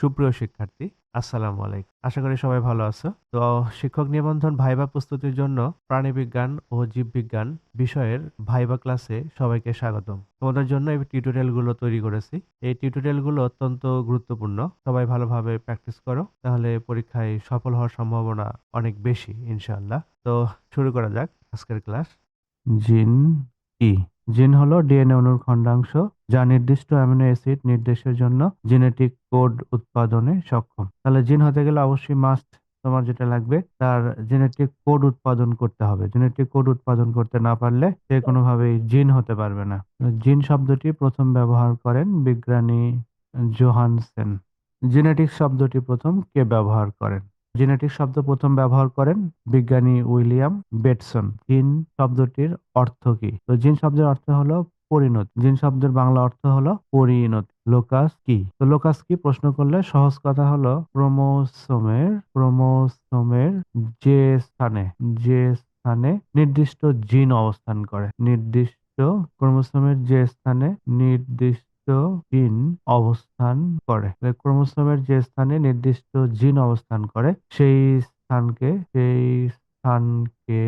সুপ্রিয় শিক্ষার্থী, আসসালামু আলাইকুম। আশা করি সবাই ভালো আছো। তো শিক্ষক নিবন্ধন ভাইবা প্রস্তুতির জন্য প্রাণীবিজ্ঞান ও জীববিজ্ঞান বিষয়ের ভাইবা ক্লাসে সবাইকে স্বাগতম। তোমাদের জন্য এই টিউটোরিয়ালগুলো তৈরি করেছি। এই টিউটোরিয়ালগুলো অত্যন্ত গুরুত্বপূর্ণ। সবাই ভালোভাবে প্র্যাকটিস করো, তাহলে পরীক্ষায় সফল হওয়ার সম্ভাবনা অনেক বেশি, ইনশাআল্লাহ। তো শুরু করা যাক আজকের ক্লাস। জিন কি জিন হলো ডিএনএ অণুর খণ্ডাংশ যা নির্দিষ্ট অ্যামিনো অ্যাসিড নির্দেশের জন্য জেনেটিক কোড উৎপাদনে সক্ষম। তাহলে জিন হতে গেলে অবশ্যই মাস্ট তোমার যেটা লাগবে তার জেনেটিক কোড উৎপাদন করতে হবে। জেনেটিক কোড উৎপাদন করতে না পারলে সে কোনোভাবেই জিন হতে পারবে না। জিন শব্দটি প্রথম ব্যবহার করেন বিজ্ঞানী জোহানসেন। জেনেটিক শব্দটি প্রথম কে ব্যবহার করেন? জেনেটিক শব্দ প্রথম ব্যবহার করেন বিজ্ঞানী উইলিয়াম বেটসন। জিন শব্দটির অর্থ কি? তো জিন শব্দের অর্থ হলো পরিণত। জিন শব্দের বাংলা অর্থ হলো পরিণত। লোকাস কি? তো লোকাস কি? প্রশ্ন করলে সহজ কথা হলো ক্রোমোসোমের ক্রোমোসোমের যে স্থানে যে স্থানে নির্দিষ্ট জিন অবস্থান করে। নির্দিষ্ট ক্রোমোসোমের যে স্থানে নির্দিষ্ট জিন অবস্থান করে। ক্রোমোসোমের যে স্থানে নির্দিষ্ট জিন অবস্থান করে সেই স্থানকে সেই স্থানকে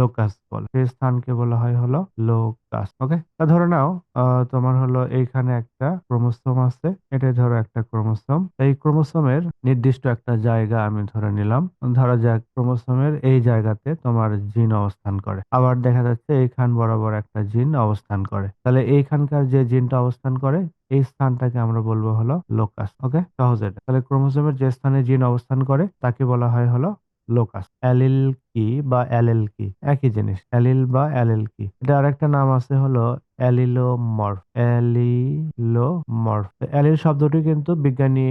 লোকাস বলে। সেই স্থানকে বলা হয় হলো লোকাস। ওকে তা ধরে নাও তোমার হলো এইখানে একটা ক্রোমোসোম আছে। এটা ধরো একটা ক্রোমোসোম। এই ক্রোমোসোমের নির্দিষ্ট একটা জায়গা আমি ধরে নিলাম। ধরা যাক ক্রোমোসোমের এই জায়গাতে তোমার জিন অবস্থান করে। আবার দেখা যাচ্ছে এইখান বরাবর একটা জিন অবস্থান করে। তাহলে এইখানকার যে জিনটা অবস্থান করে, এই স্থানটাকে আমরা বলব হলো লোকাস। ওকে সহজ তাহলে ক্রোমোসোমের যে স্থানে জিন অবস্থান করে, তাকে বলা হয় হলো লোকাস অ্যালিল কি বা অ্যালেল কি একই জিনিস, অ্যালিল বা অ্যালেল কি এটা আরেকটা নাম আছে হলো অ্যালিলোমর্ফ অ্যালিলোমর্ফ। অ্যালিল শব্দটি কিন্তু বিজ্ঞানী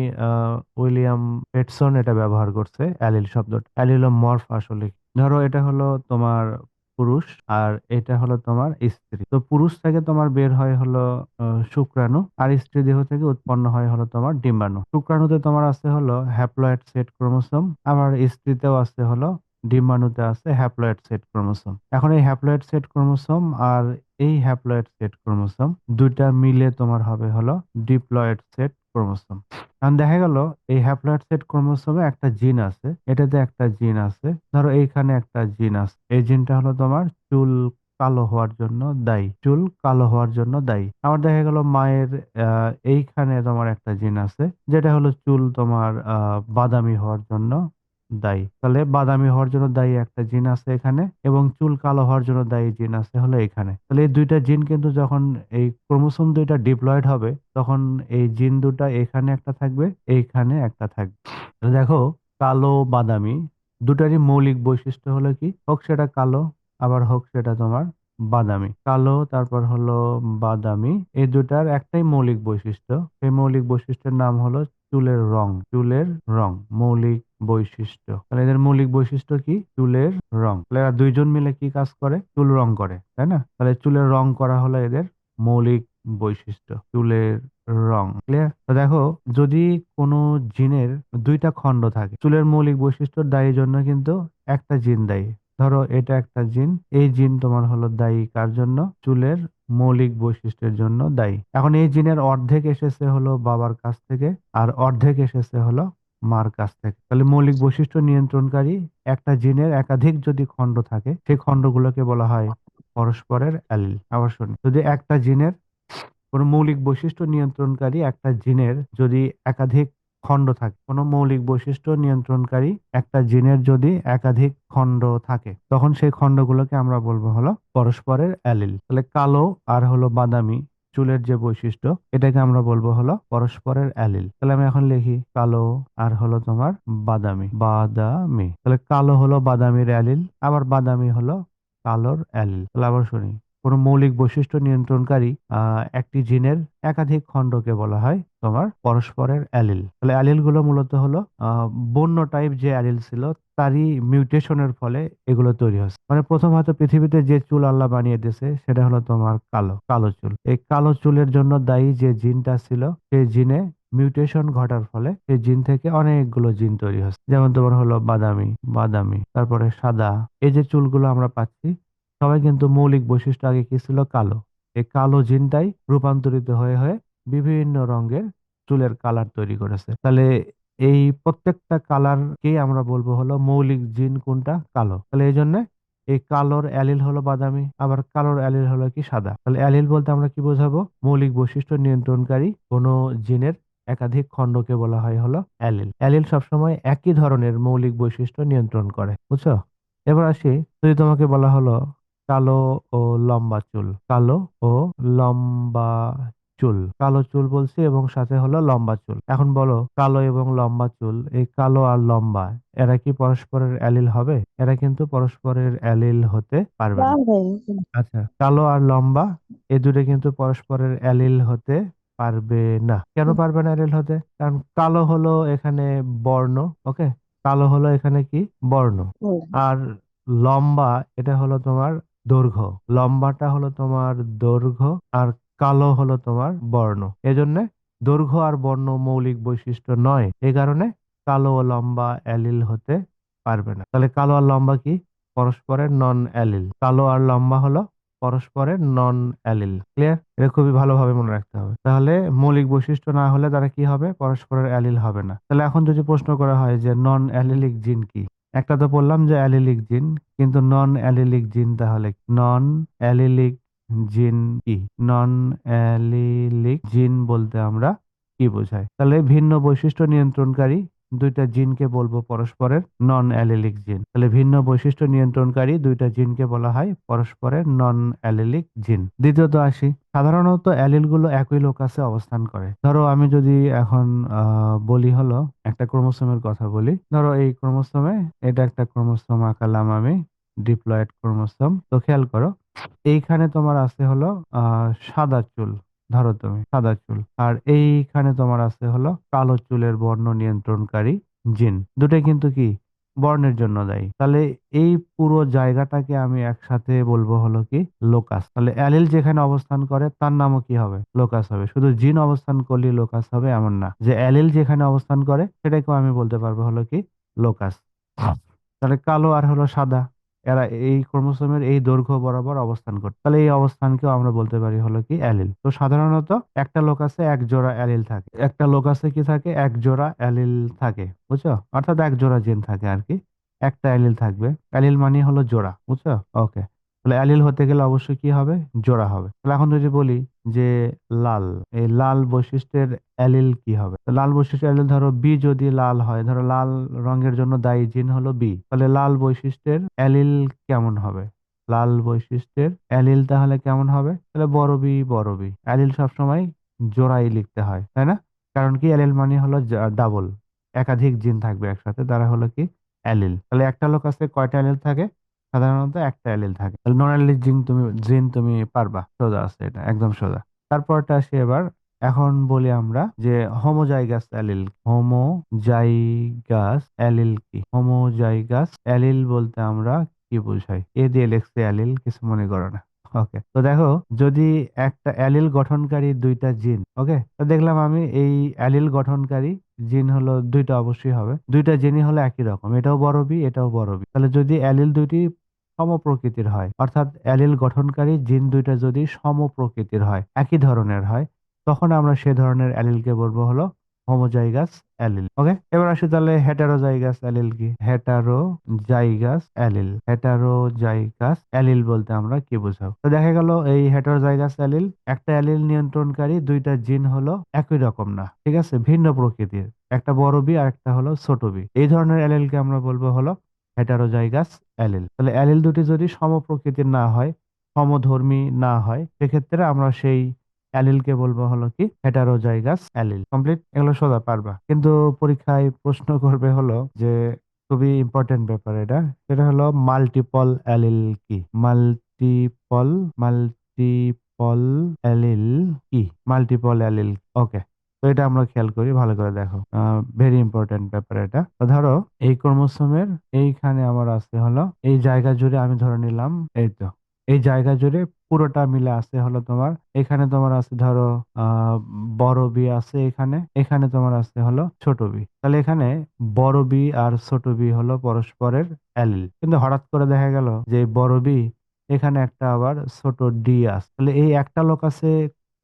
উইলিয়াম পেটসন এটা ব্যবহার করছে, অ্যালিল শব্দটি, অ্যালিলোমর্ফ আসলে ধরো এটা হলো তোমার পুরুষ আর এটা হলো তোমার স্ত্রী। তো পুরুষ থেকে তোমার বের হয় হলো শুক্রাণু আর স্ত্রী দেহ থেকে উৎপন্ন হয় হলো তোমার ডিম্বাণু। শুক্রাণুতে তোমার আছে হলো হ্যাপ্লয়েড সেট ক্রোমোসোম আবার স্ত্রীতেও আছে হলো ডিম্বাণুতে আছে হ্যাপ্লয়েড সেট ক্রোমোসোম এখন এই হ্যাপ্লয়েড সেট ক্রোমোসোম আর এই হ্যাপ্লয়েড সেট ক্রোমোসোম দুইটা মিলে তোমার হবে হলো ডিপ্লয়েড সেট ক্রোমোসোম এখন দেখা গেল, এই হ্যাপ্লয়েড সেট ক্রোমোসোমে একটা জিন আছে, এটাতে একটা জিন আছে, ধরো এইখানে একটা জিন আছে। এই জিনটা হলো তোমার চুল কালো হওয়ার জন্য দায়ী, চুল কালো হওয়ার জন্য দায়ী। আবার দেখা গেল মায়ের এইখানে তোমার একটা জিন আছে, যেটা হলো চুল তোমার বাদামি হওয়ার জন্য দায়ী। তাহলে বাদামি হওয়ার জন্য দায়ী একটা জিন আছে এখানে এবং চুল কালো হওয়ার জন্য দায়ী জিন আছে হলো এখানে। তাহলে এই দুইটা জিন কিন্তু যখন এই ক্রোমোসোম দুইটা ডিপ্লয়েড হবে, তখন এই জিন দুটা এখানে একটা থাকবে, এইখানে একটা থাকবে। দেখো, কালো, বাদামি দুটারই মৌলিক বৈশিষ্ট্য হলো কি? হোক সেটা কালো, আবার হোক সেটা তোমার বাদামি। কালো, তারপর হলো বাদামি, এই দুটার একটাই মৌলিক বৈশিষ্ট্য। সেই মৌলিক বৈশিষ্ট্যের নাম হলো চুলের রং চুলের রং, মৌলিক বৈশিষ্ট্য। তাহলে এদের মৌলিক বৈশিষ্ট্য কি? চুলের রং। এরা দুইজন মিলে কি কাজ করে? চুল রং করে, তাই না? তাহলে চুলের রং করা হলো এদের মৌলিক বৈশিষ্ট্য, চুলের রং। ক্লিয়ার দেখো, যদি কোনো জিনের দুইটা খণ্ড থাকে, চুলের মৌলিক বৈশিষ্ট্যর দায়ী জন্য কিন্তু একটা জিন দায়ী। ধরো, এটা একটা জিন, এই জিন তোমার হলো দায়ী কার জন্য? চুলের মৌলিক বৈশিষ্ট্যের জন্য দায়ী। এখন এই জিনের অর্ধেক এসেছে হলো বাবার কাছ থেকে, আর অর্ধেক এসেছে হলো মার কাছ থেকে। তাহলে মৌলিক বৈশিষ্ট্য নিয়ন্ত্রণকারী একটা জিনের একাধিক যদি খণ্ড থাকে, সেই খণ্ডগুলোকে বলা হয় পরস্পরের অ্যালিল। আবার শুনি যদি একটা জিনের কোনো মৌলিক বৈশিষ্ট্য নিয়ন্ত্রণকারী একটা জিনের যদি একাধিক খণ্ড থাকে, কোনো মৌলিক বৈশিষ্ট্য নিয়ন্ত্রণকারী একটা জিনের যদি একাধিক খণ্ড থাকে, তখন সেই খণ্ডগুলোকে আমরা বলব হলো পরস্পরের অ্যালিল। তাহলে কালো আর হলো বাদামি চুলের যে বৈশিষ্ট্য, এটাকে আমরা বলব হলো পরস্পরের অ্যালিল। তাহলে আমি এখন লিখি, কালো আর হলো তোমার বাদামি। বাদামি। তাহলে কালো হলো বাদামির অ্যালিল, আবার বাদামি হলো কালোর অ্যালিল। তাহলে আবার শুনি। কোনো মৌলিক বৈশিষ্ট্য নিয়ন্ত্রণকারী একটি জিনের একাধিক খণ্ডকে বলা হয় তোমার পরস্পরের অ্যালিল। তাহলে অ্যালিলগুলো মূলত হলো বন্য টাইপ যে অ্যালিল ছিল, তারই মিউটেশনের ফলে এগুলো তৈরি হচ্ছে। মানে প্রথম হয়তো পৃথিবীতে যে চুল আল্লাহ বানিয়ে দিয়েছে, সেটা হলো তোমার কালো কালো চুল। এই কালো চুলের জন্য দায়ী যে জিনটা ছিল, সেই জিনে মিউটেশন ঘটার ফলে সেই জিন থেকে অনেকগুলো জিন তৈরি হচ্ছে। যেমন তোমার হলো বাদামি বাদামি, তারপরে সাদা। এই যে চুলগুলো আমরা পাচ্ছি সবাই কিন্তু মৌলিক বৈশিষ্ট্য আগে কি ছিল? কালো। এই কালো জিনটাই রূপান্তরিত হয়ে হয়ে বিভিন্ন রঙের চুলের কালার তৈরি করেছে। তাহলে এই প্রত্যেকটা কালারকেই আমরা বলব হলো মৌলিক জিন কোনটা? কালো। তাহলে এই জন্য এই কালোর অ্যালিল হলো বাদামি, আবার কালোর অ্যালিল হলো কি সাদা। তাহলে অ্যালিল বলতে আমরা কি বোঝাবো? মৌলিক বৈশিষ্ট্য নিয়ন্ত্রণকারী কোনো জিনের একাধিক খণ্ডকে বলা হয় হলো অ্যালিল। অ্যালিল সবসময় একই ধরনের মৌলিক বৈশিষ্ট্য নিয়ন্ত্রণ করে, বুঝছ? এবার আসি, যদি তোমাকে বলা হলো কালো ও লম্বা চুল। কালো ও লম্বা চুল। কালো চুল বলছি এবং সাথে হলো লম্বা চুল। এখন বলো কালো এবং লম্বা চুল এই কালো আর লম্বা এরা কি পরস্পরের অ্যালিল হবে? এরা কিন্তু পরস্পরের অ্যালিল হতে পারবে না। আচ্ছা কালো আর লম্বা এ দুটো কিন্তু পরস্পরের অ্যালিল হতে পারবে না। কেন পারবে না অ্যালিল হতে? কারণ কালো হলো এখানে বর্ণ ওকে? কালো হলো এখানে কি? বর্ণ। আর লম্বা এটা হলো তোমার দৈর্ঘ্য। লম্বাটা হলো তোমার দৈর্ঘ্য আর কালো হলো তোমার বর্ণ। এজন্য দৈর্ঘ্য আর বর্ণ মৌলিক বৈশিষ্ট্য নয়। এই কারণে কালো ও লম্বা অ্যালিল হতে পারবে না। তাহলে কালো আর লম্বা কি? পরস্পরের নন অ্যালিল কালো আর লম্বা হলো পরস্পরের নন অ্যালিল ক্লিয়ার এটা খুবই ভালোভাবে মনে রাখতে হবে। তাহলে মৌলিক বৈশিষ্ট্য না হলে তারা কি হবে? পরস্পরের অ্যালিল হবে না। তাহলে এখন যদি প্রশ্ন করা হয় যে নন অ্যালিলিক জিন কি? একটা তো বললাম যে অ্যালিলিক জিন, কিন্তু নন অ্যালিলিক জিন তাহলে নন অ্যালিলিক জিন কি? নন অ্যালিলিক জিন বলতে আমরা কি বোঝাই? তাহলে ভিন্ন বৈশিষ্ট্য নিয়ন্ত্রণকারী দুইটা জিনকে বলব পরস্পরের নন অ্যালিলিক জিন। তাহলে ভিন্ন বৈশিষ্ট্য নিয়ন্ত্রণকারী দুইটা জিনকে বলা হয় পরস্পরের নন অ্যালিলিক জিন। দ্বিতীয়ত আসি, সাধারণত অ্যালিলগুলো একই লোকাসে অবস্থান করে। ধরো আমি যদি এখন বলি হলো, একটা ক্রোমোসোমের কথা বলি। ধরো এই ক্রোমোসোমে, এটা একটা ক্রোমোসোম আঁকালাম আমি ডিপ্লয়েড ক্রোমোসোম। তো খেয়াল করো, এইখানে তোমার আছে হলো সাদা চুল। ধরো তুমি, সাদা চুল। আর এইখানে তোমার আছে হলো কালো চুলের বর্ণ নিয়ন্ত্রণকারী জিন। দুটোই কিন্তু কি? বর্ণের জন্য দায়ী। তাহলে এই পুরো জায়গাটাকে আমি একসাথে বলব হলো কি? লোকাস। তাহলে অ্যালিল যেখানে অবস্থান করে, তার নামও কি হবে? লোকাস হবে। শুধু জিন অবস্থান করলে লোকাস হবে, এমন না। যে অ্যালিল যেখানে অবস্থান করে, সেটাকেও আমি বলতে পারব হলো কি? লোকাস। তাহলে কালো আর হলো সাদা। এরা এই ক্রোমোসোমের এই দৈর্ঘ্য বরাবর অবস্থান করতে। তাহলে এই অবস্থানকেও আমরা বলতে পারি হলো কি অ্যালিল। তো সাধারণত একটা লোকাসে এক জোড়া অ্যালিল থাকে। একটা লোকাসে কি থাকে? এক জোড়া অ্যালিল থাকে, বুঝছ? অর্থাৎ এক জোড়া জিন থাকে আর কি। একটা অ্যালিল থাকবে। অ্যালিল মানে হলো জোড়া, বুঝছ? ওকে। তাহলে অ্যালিল হতে গেলে অবশ্যই কি হবে? জোড়া হবে। তাহলে এখন যদি বলি যে লাল, এই লাল বৈশিষ্ট্যের অ্যালিল কি হবে? লাল বৈশিষ্ট্য অ্যালিল ধরো বি যদি লাল হয়, ধরো লাল রঙের জন্য দায়ী জিন হলো বি তাহলে লাল বৈশিষ্ট্যের অ্যালিল কেমন হবে? লাল বৈশিষ্ট্যের অ্যালিল তাহলে কেমন হবে? তাহলে বড় বি বড় বি অ্যালিল সবসময় জোড়াই লিখতে হয়, তাই না? কারণ কি অ্যালিল মানে হলো ডাবল। একাধিক জিন থাকবে একসাথে, তারা হলো কি অ্যালিল। তাহলে একটা লোক আছে, কয়টা অ্যালিল থাকে? সাধারণত একটা অ্যালিল থাকে। অ্যালিল জিন তুমি জিন তুমি পারবা। সোজা আছে এটা, একদম সোজা। তারপরটা আসি এবার, এখন বলি আমরা যে হোমোজাইগাস অ্যালিল হোমোজাইগাস অ্যালিল কি? হোমোজাইগাস অ্যালিল বলতে আমরা কি বোঝাই? এ দিয়ে লেখছে অ্যালিল, কিছু মনে করো না। ওকে, তো দেখো, যদি একটা অ্যালিল গঠনকারী দুইটা জিন, ওকে? তো দেখলাম আমি এই অ্যালিল গঠনকারী জিন হলো, দুইটা অবশ্যই হবে। দুইটা জিনই হলো একই রকম, এটাও বড় বি, এটাও বড় বি। তাহলে যদি অ্যালিল দুইটি সম প্রকৃতির হয়। অর্থাৎ অ্যালিল গঠনকারী জিন দুইটা যদি সম প্রকৃতির হয়, একই ধরনের হয়, তখন আমরা সে ধরনের অ্যালিলকে বলব হলো হোমোজাইগাস অ্যালিল। ওকে? এবার আসি তাহলে হেটারোজাইগাস অ্যালিল কি? Heterozygous allele. হেটারোজাইগাস অ্যালিল বলতে আমরা কি বোঝাবো? তো দেখা গেল এই হেটারোজাইগাস অ্যালিল একটা অ্যালিল নিয়ন্ত্রণকারী দুইটা জিন হলো একই রকম না, ঠিক আছে? ভিন্ন প্রকৃতির। একটা বড় বি আর একটা হলো ছোট বি। এই ধরনের অ্যালিলকে আমরা বলব হলো হেটারোজাইগাস অ্যালিল তাহলে অ্যালিল দুটি যদি সম প্রকৃতির না হয়, সমধর্মী না হয়, সেক্ষেত্রে আমরা সেই অ্যালিলকে বলব হলো কি হেটারোজাইগাস অ্যালিল কমপ্লিট এগুলো সোজা পারবা। কিন্তু পরীক্ষায় প্রশ্ন করবে হলো যে, খুবই ইম্পর্টেন্ট ব্যাপার এটা। সেটা হলো মাল্টিপল অ্যালিল কি? মাল্টিপল মাল্টিপল অ্যালিল কি? মাল্টিপল অ্যালিল ওকে তো এটা আমরা খেয়াল করি, ভালো করে দেখো। ভেরি ইম্পর্টেন্ট ব্যাপার এটা। ধরো, এই ক্রোমোসোমের এইখানে আমার আছে হলো, এই জায়গা জুড়ে আমি ধরে নিলাম, এই তো। এই জায়গা জুড়ে পুরোটা মিলে আছে হলো তোমার। এখানে তোমার আছে ধরো বড় বি আছে এখানে এখানে তোমার আছে হলো ছোট বি তাহলে এখানে বড় বি আর ছোট বি হলো পরস্পরের অ্যালিল। কিন্তু হঠাৎ করে দেখা গেল যে বড় বি এখানে একটা আবার ছোট ডি আছে। তাহলে এই একটা লোক আছে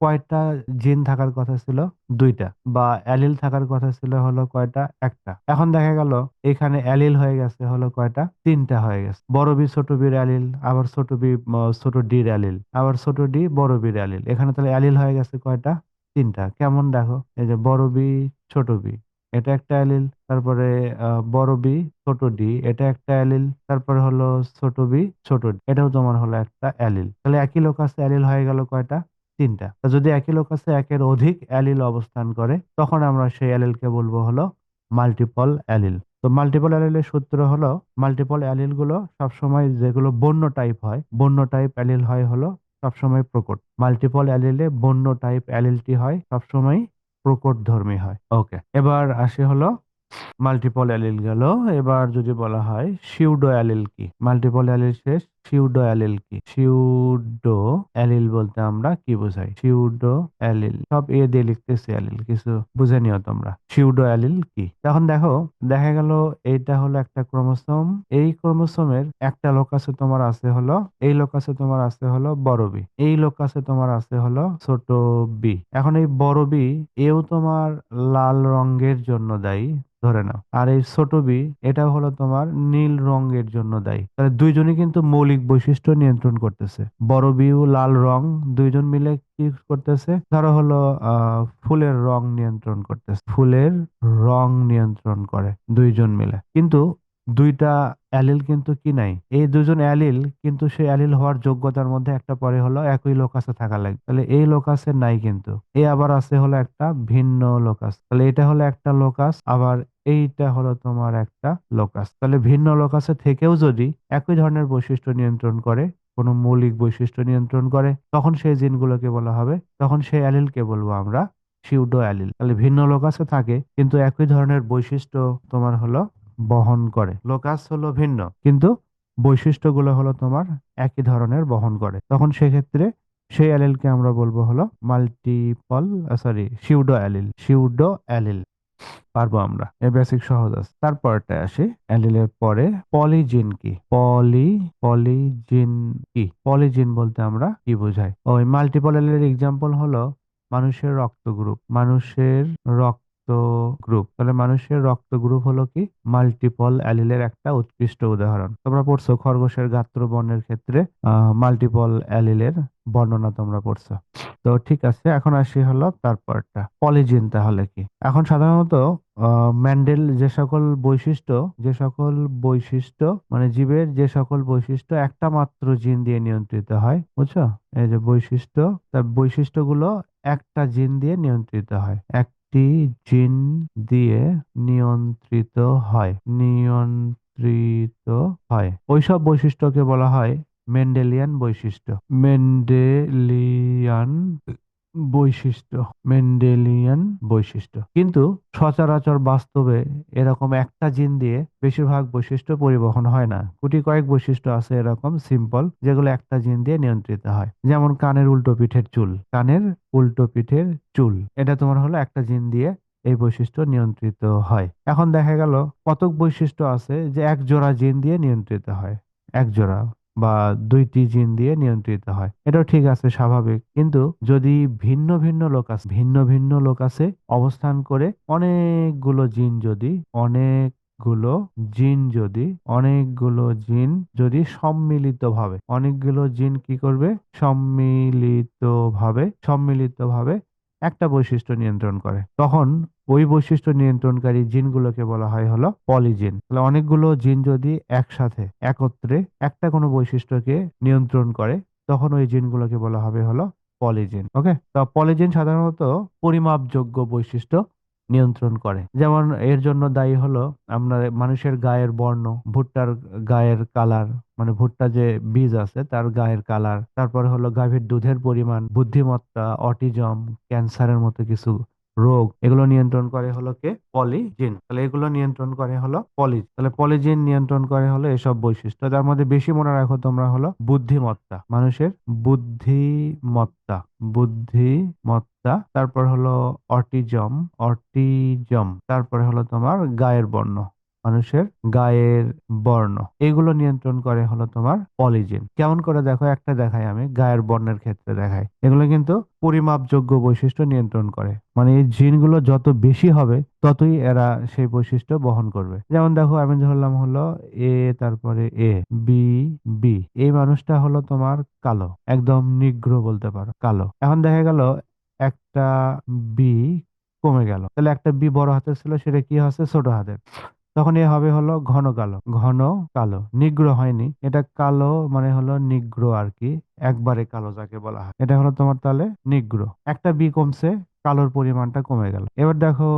কয়টা জিন থাকার কথা ছিল? দুইটা। বা অ্যালিল থাকার কথা ছিল হলো কয়টা? একটা। এখন দেখা গেল, এখানে অ্যালিল হয়ে গেছে হলো কয়টা? তিনটা হয়ে গেছে। বড় বি ছোট বির অ্যালিল আবার ছোট বি ছোট ডির অ্যালিল আবার ছোট ডি, বড় বির অ্যালিল এখানে তাহলে অ্যালিল হয়ে গেছে কয়টা? তিনটা। কেমন দেখো? এই যে বড় বি, ছোট বি, এটা একটা অ্যালিল তারপরে বড় বি, ছোট ডি, এটা একটা অ্যালিল তারপরে হলো ছোট বি, ছোট ডি, এটাও তোমার হলো একটা অ্যালিল তাহলে একই লোকাসে অ্যালিল হয়ে গেল কয়টা? তিনটা। তো যদি একই লোকাসে একের অধিক অ্যালিল অবস্থান করে তখন আমরা সেই অ্যালিলকে বলব হলো মাল্টিপল অ্যালিল। তো মাল্টিপল অ্যালিলের সূত্র হলো মাল্টিপল অ্যালিলগুলো সবসময় যেগুলো বন্য টাইপ হয় বন্য টাইপ অ্যালিল হয় হলো সবসময় প্রকট। মাল্টিপল অ্যালিলে বন্য টাইপ অ্যালিলটি হয় সবসময় প্রকট ধর্মী হয়। ওকে এবার আসি হলো মাল্টিপল অ্যালিল গেল। এবার যদি বলা হয় সিউডো অ্যালিল কি? মাল্টিপল অ্যালিল শেষ সিউডো অ্যালিল কি? সিউডো অ্যালিল বলতে আমরা কি বোঝাই? সিউডো অ্যালিল সব এ দিয়ে লিখতেছি অ্যালিল কিছু বুঝে নিও তোমরা। সিউডো অ্যালিল কি? এখন দেখো, দেখা গেল এইটা হলো একটা ক্রোমোসোম। এই ক্রোমোসোমের একটা লোকাসে তোমার আছে হলো, এই লোকাসে তোমার আছে হলো বড় বি এই লোকাসে তোমার আছে হলো ছোট বি এখন এই বড় বি এও তোমার লাল রঙের জন্য দায়ী, ধরে নাও। আর এই ছোট বি এটা হলো তোমার নীল রঙের জন্য দায়ী। তাহলে দুইজনই কিন্তু মৌলিক বৈশিষ্ট্য নিয়ন্ত্রণ করতেছে। বড় বিউ, লাল রং, দুইজন মিলে কি করতেছে? ধরো হলো ফুলের রং নিয়ন্ত্রণ করতেছে। ফুলের রং নিয়ন্ত্রণ করে দুইজন মিলে। কিন্তু দুইটা অ্যালিল কিন্তু কি নাই? এই দুজন অ্যালিল কিন্তু সেই অ্যালিল হওয়ার যোগ্যতার মধ্যে একটা পরে হলো একই লোকাসে থাকা লাগে তাহলে এই লোকাসে নাই কিন্তু। এই আবার আছে হলো একটা ভিন্ন লোকাস। তাহলে এটা হলো একটা লোকাস, আবার এইটা হলো তোমার একটা লোকাস তাহলে ভিন্ন লোকাসে থেকেও যদি একই ধরনের বৈশিষ্ট্য নিয়ন্ত্রণ করে, কোনো মৌলিক বৈশিষ্ট্য নিয়ন্ত্রণ করে, তখন সেই জিনগুলোকে বলা হবে, তখন সেই অ্যালিলকে বলব আমরা সিউডো অ্যালিল তাহলে ভিন্ন লোকাসে থাকে, কিন্তু একই ধরনের বৈশিষ্ট্য তোমার হলো বহন করে। লোকাস হলো ভিন্ন, কিন্তু বৈশিষ্ট্যগুলো হলো তোমার একই ধরনের বহন করে। তখন সেক্ষেত্রে সেই অ্যালিলকে আমরা বলব হলো multiple sorry pseudo allele pseudo allele পারব আমরা। এর বেসিক সহজ আছে। তারপরটা আসি অ্যালিলের পরে পলিজিন কি? পলি পলিজিন কি? পলিজিন বলতে আমরা কি বোঝাই? ওই মাল্টিপল অ্যালিলের এক্সাম্পল হলো মানুষের রক্ত গ্রুপ মানুষের রক্ত গ্রুপ তাহলে মানুষের রক্ত গ্রুপ হলো কি? মাল্টিপল অ্যালিলের একটা উৎকৃষ্ট উদাহরণ। তোমরা পড়ছো খরগোশের গাত্র বর্ণের ক্ষেত্রে মাল্টিপল অ্যালিলের বর্ণনা তোমরা পড়ছো। তো ঠিক আছে, এখন আসি হলো তারপরটা। পলিজিন তাহলে কি? এখন সাধারণত ম্যান্ডেল যে সকল বৈশিষ্ট্য, যে সকল বৈশিষ্ট্য মানে জীবের যে সকল বৈশিষ্ট্য, একটা মাত্র জিন দিয়ে নিয়ন্ত্রিত হয়, বুঝছ? এই যে বৈশিষ্ট্য তার বৈশিষ্ট্যগুলো একটা জিন দিয়ে নিয়ন্ত্রিত হয়। একটি জিন দিয়ে নিয়ন্ত্রিত হয় নিয়ন্ত্রিত হয়। ওইসব বৈশিষ্ট্যকে বলা হয় মেন্ডেলিয়ান বৈশিষ্ট্য। মেন্ডেলিয়ান বৈশিষ্ট্য মেন্ডেলিয়ান বৈশিষ্ট্য। কিন্তু সচরাচর বাস্তবে এরকম একটা জিন দিয়ে বেশিরভাগ বৈশিষ্ট্য পরিবহন হয় না। কোটি কয়েক বৈশিষ্ট্য আছে এরকম সিম্পল যেগুলো একটা জিন দিয়ে নিয়ন্ত্রিত হয়। যেমন কানের উল্টো পিঠের চুল। কানের উল্টো পিঠের চুল, এটা তোমার হলো একটা জিন দিয়ে এই বৈশিষ্ট্য নিয়ন্ত্রিত হয়। এখন দেখা গেল কতক বৈশিষ্ট্য আছে যে এক জোড়া জিন দিয়ে নিয়ন্ত্রিত হয়। এক জোড়া। বা দুইটি জিন দিয়ে নিয়ন্ত্রিত হয়। এটাও ঠিক আছে, স্বাভাবিক। কিন্তু যদি ভিন্ন ভিন্ন লোক আছে, ভিন্ন ভিন্ন লোক আছে, অবস্থান করে অনেকগুলো জিন যদি, অনেকগুলো জিন যদি, অনেকগুলো জিন যদি সম্মিলিতভাবে, অনেকগুলো জিন কি করবে? সম্মিলিতভাবে সম্মিলিতভাবে একটা বৈশিষ্ট্য নিয়ন্ত্রণ করে। তখন ওই বৈশিষ্ট্য নিয়ন্ত্রণকারী জিনগুলোকে বলা হয় হলো পলিজিন। তাহলে অনেকগুলো জিন যদি একসাথে, একত্রে একটা কোনো বৈশিষ্ট্যকে নিয়ন্ত্রণ করে, তখন ওই জিনগুলোকে বলা হবে হলো পলিজিন। ওকে? তো পলিজিন সাধারণত পরিমাপযোগ্য বৈশিষ্ট্য নিয়ন্ত্রণ করে। যেমন এর জন্য দায়ী হলো আপনার মানুষের গায়ের বর্ণ, ভুট্টার গায়ের কালার মানে ভুট্টা যে বীজ আছে তার গায়ের কালার তারপরে হলো গাভীর দুধের পরিমাণ, বুদ্ধিমত্তা অটিজম ক্যান্সারের মতো কিছু রোগ, এগুলো নিয়ন্ত্রণ করে হলো কে? পলিজিন। তাহলে এগুলো নিয়ন্ত্রণ করে হলো পলি তাহলে পলিজিন নিয়ন্ত্রণ করে হলো এসব বৈশিষ্ট্য। যার মধ্যে বেশি মনে রাখো তোমরা হলো বুদ্ধিমত্তা, মানুষের বুদ্ধিমত্তা বুদ্ধিমত্তা। তারপর হলো অটিজম অটিজম। তারপরে হলো তোমার গায়ের বর্ণ। মানুষের গায়ের বর্ণ। এগুলো নিয়ন্ত্রণ করে হলো তোমার পলিজিন কেমন করে দেখো, একটা দেখাই আমি, গায়ের বর্ণের ক্ষেত্রে দেখাই। এগুলো কিন্তু পরিমাপযোগ্য বৈশিষ্ট্য নিয়ন্ত্রণ করে। মানে এই জিনগুলো যত বেশি হবে, ততই এরা সেই বৈশিষ্ট্য বহন করবে। যেমন দেখো, আমি ধরলাম হলো এ, তারপরে এ, বি বি। এই মানুষটা হলো তোমার কালো। একদম নিগ্র বলতে পারো, কালো। এখন দেখা গেল, একটা বি কমে গেল। তাহলে একটা বি বড় হাতের ছিল, সেটা কি হচ্ছে? ছোট হাতের। তখন এ হবে হলো ঘন কালো। ঘন কালো। নিগ্র হয়নি। এটা কালো মানে হলো নিগ্র আর কি। একবারে কালো যাকে বলা হয়। এটা হলো তোমার তাহলে নিগ্র একটা বি কমছে কালোর পরিমাণটা কমে গেল। এবার দেখো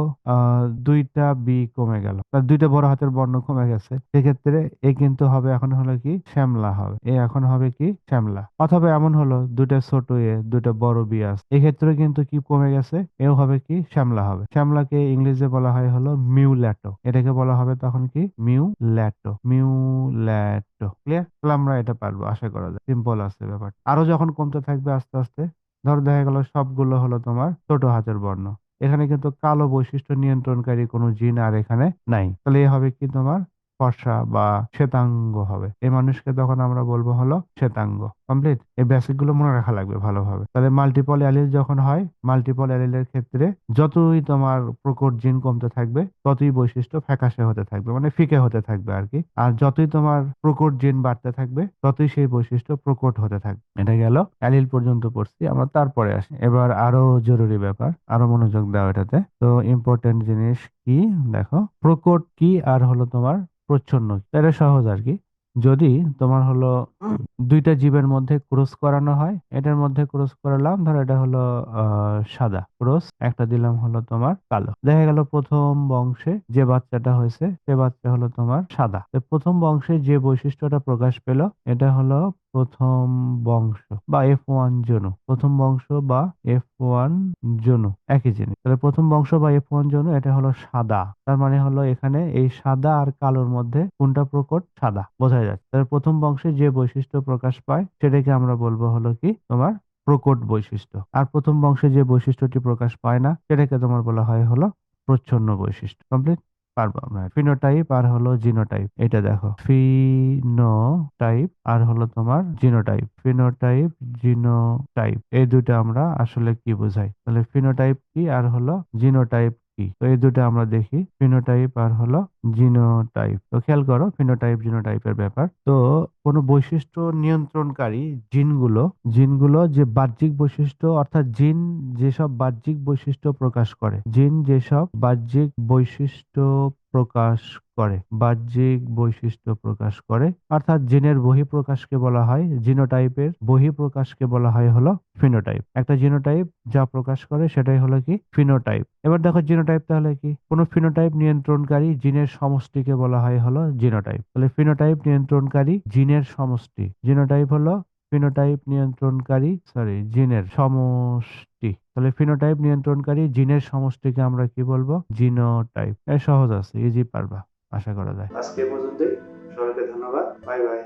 দুইটা বি কমে গেল। তার দুইটা বড় হাতের বর্ণ কমে গেছে। সেক্ষেত্রে এ কিন্তু হবে, এখন হলো কি? শ্যামলা হবে। এ এখন হবে কি? শ্যামলা। অথবা এমন হলো, দুইটা ছোট এ দুইটা বড় বি আছে। এক্ষেত্রে কিন্তু কি কমে গেছে? এও হবে কি? শ্যামলা হবে। শ্যামলাকে ইংলিশে বলা হয় হলো মিউল্যাটো। এটাকে বলা হবে তখন কি? মিউ মিউল্যাটো। মিউল্যাটো। ক্লিয়ার তাহলে আমরা এটা পারব, আশা করা যায়। সিম্পল আছে ব্যাপারটা। আরও যখন কমতে থাকবে আস্তে আস্তে ধরো দেখা গেল সবগুলো হলো তোমার ছোট হাতের বর্ণ। এখানে কিন্তু কালো বৈশিষ্ট্য নিয়ন্ত্রণকারী কোনো জিন আর এখানে নাই। তাহলে এ হবে কি তোমার ফর্সা বা শ্বেতাঙ্গ হবে। এই মানুষকে তখন আমরা বলব হলো শ্বেতাঙ্গ। কমপ্লিট এই বেসিকগুলো মনে রাখা লাগবে ভালোভাবে। তাহলে মাল্টিপল অ্যালিল যখন হয় মাল্টিপল অ্যালিলের ক্ষেত্রে যতই তোমার প্রকট জিন কমতে থাকবে, ততই বৈশিষ্ট্য ফ্যাকাশে হতে থাকবে মানে ফিকে হতে থাকবে আর কি। আর যতই তোমার প্রকট জিন বাড়তে থাকবে, ততই সেই বৈশিষ্ট্য প্রকট হতে থাকবে। এটা গেল অ্যালিল পর্যন্ত পড়ছি, আমরা তারপরে আসি। এবার আরও জরুরি ব্যাপার, আরও মনোযোগ দাও এটাতে। তো ইম্পর্টেন্ট জিনিস কি? দেখো, প্রকট কি আর হলো তোমার প্রচ্ছন্ন এটা সহজ আর কি। যদি তোমার হলো দুইটা জীবের মধ্যে ক্রস করানো হয়, এটার মধ্যে ক্রস করালাম, ধর এটা হলো সাদা ক্রস একটা দিলাম হলো তোমার কালো। দেখা গেল প্রথম বংশে যে বাচ্চাটা হয়েছে, সে বাচ্চা হলো তোমার সাদা। প্রথম বংশে যে বৈশিষ্ট্যটা প্রকাশ পেল, এটা হলো প্রথম বংশ বা এফ ওয়ান জনু প্রথম বংশ বা এফ ওয়ান জনু একই জিনিস। তাহলে প্রথম বংশ বা এফ ওয়ান জনু এটা হলো সাদা। তার মানে হলো এখানে এই সাদা আর কালোর মধ্যে কোনটা প্রকট? সাদা। বোঝা যাচ্ছে। তাহলে প্রথম বংশে যে বৈশিষ্ট্য প্রকাশ পায়, সেটাকে আমরা বলব হলো কি? তোমার প্রকট বৈশিষ্ট্য। আর প্রথম বংশে যে বৈশিষ্ট্যটি প্রকাশ পায় না, সেটাকে তোমার বলা হয় হলো প্রচ্ছন্ন বৈশিষ্ট্য। কমপ্লিট? পারব আমরা। ফিনোটাইপ আর হলো জিনোটাইপ এটা দেখো। ফিনোটাইপ আর হলো তোমার জিনোটাইপ ফিনোটাইপ জিনোটাইপ এই দুটো আমরা আসলে কি বোঝাই? তাহলে ফিনোটাইপ কি আর হলো জিনোটাইপ কি তো এই দুটো আমরা দেখি। ফিনোটাইপ আর হলো জিনোটাইপ তো খেয়াল করো ফিনোটাইপ জিনোটাইপের ব্যাপার। তো কোনো বৈশিষ্ট্য নিয়ন্ত্রণকারী জিনগুলো জিনগুলো যে বাহ্যিক বৈশিষ্ট্য, অর্থাৎ জিন যেসব বাহ্যিক বৈশিষ্ট্য প্রকাশ করে, জিন যেসব বাহ্যিক বৈশিষ্ট্য প্রকাশ করে বাহ্যিক বৈশিষ্ট্য প্রকাশ করে, অর্থাৎ জিনের বহিঃপ্রকাশকে বলা হয়, জিনোটাইপের বহিঃপ্রকাশকে বলা হয় হলো ফিনোটাইপ। একটা জিনোটাইপ যা প্রকাশ করে সেটাই হলো কি? ফিনোটাইপ। এবার দেখো জিনোটাইপ তাহলে কি? কোনো ফিনোটাইপ নিয়ন্ত্রণকারী জিনের সমষ্টিকে বলা হয় হলো জিনোটাইপ। তাহলে ফিনোটাইপ নিয়ন্ত্রণকারী জিনের সমষ্টি। জিনোটাইপ হলো ফিনোটাইপ নিয়ন্ত্রণকারী সরি জিনের সমষ্টি। তাহলে ফিনোটাইপ নিয়ন্ত্রণকারী জিনের সমষ্টিকে আমরা কি বলব? জিনোটাইপ সহজ আছে ইজি পারবা, আশা করা যায়। আজকে পর্যন্তই, সবাইকে ধন্যবাদ, বাই বাই।